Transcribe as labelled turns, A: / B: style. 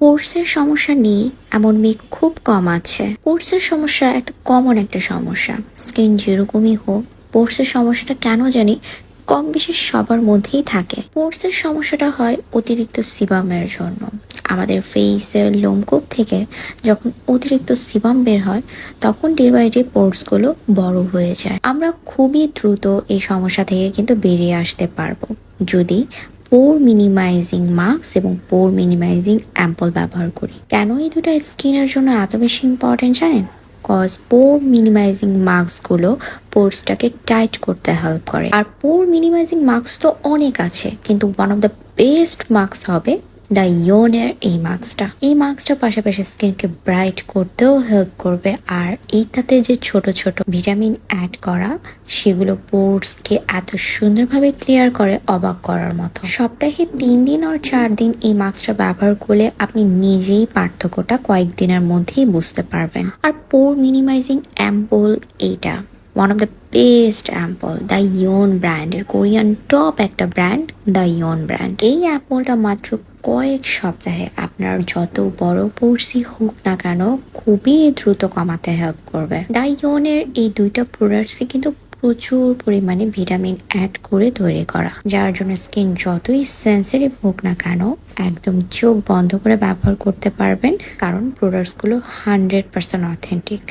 A: পোর্সের সমস্যা নেই, এমন মেয়ে খুব কম আছে। পোর্সের সমস্যা একটা কমন একটা সমস্যা। স্কিন যেরকমই হোক পোর্সের সমস্যাটা কেন জানি কম বেশি সবার মধ্যেই থাকে। পোর্সের সমস্যাটা হয় অতিরিক্ত সিবামের জন্য। আমাদের ফেসের লোমকূপ থেকে যখন অতিরিক্ত সিবাম বের হয়, তখন ডে বাই ডে পোর্সগুলো বড় হয়ে যায়। আমরা খুবই দ্রুত এই সমস্যা থেকে কিন্তু বেরিয়ে আসতে পারব। যদি পোর মিনিমাইজিং মাস্ক এবং পোর মিনিমাইজিং অ্যাম্পল ব্যবহার করি। কেন এই দুটো স্কিনের জন্য এত বেশি ইম্পর্টেন্ট জানেন? কজ পোর মিনিমাইজিং মাস্কগুলো পোর্সটাকে টাইট করতে হেল্প করে। আর পোর মিনিমাইজিং মাস্ক তো অনেক আছে, কিন্তু one of the best mask হবে দ্য ইয়নের এই মাস্কটা এই মাস্কটা পাশাপাশি স্কিনকে ব্রাইট করতেও হেল্প করবে। আর এইটাতে যে ছোট ছোট ভিটামিন অ্যাড করা, সেগুলো পোর্সকে এত সুন্দরভাবে ক্লিয়ার করে অবাক করার মতো। সপ্তাহে তিন দিন আর চার দিন এই মাস্কটা ব্যবহার করলে আপনি নিজেই পার্থক্যটা কয়েকদিনের মধ্যেই বুঝতে পারবেন। আর পোর মিনিমাইজিং অ্যাম্পল এইটা। One of the best ampoule the Yeon ব্র্যান্ডের কোরিয়ান টপ একটা ব্র্যান্ড দ্য ইয়ন ব্র্যান্ড এই অ্যাপলটা মাত্র কয়েক সপ্তাহে আপনার যত বড় পড়সি হোক না কেন, খুবই দ্রুত কমাতে হেল্প করবে। দ্য ইয়নের এই দুইটা প্রোডাক্টসই কিন্তু প্রচুর পরিমাণে ভিটামিন অ্যাড করে তৈরি করা। যার জন্য স্কিন যতই সেন্সিটিভ হোক না কেন, একদম চোখ বন্ধ করে ব্যবহার করতে পারবেন, কারণ প্রোডাক্টসগুলো হান্ড্রেড পার্সেন্ট অথেন্টিক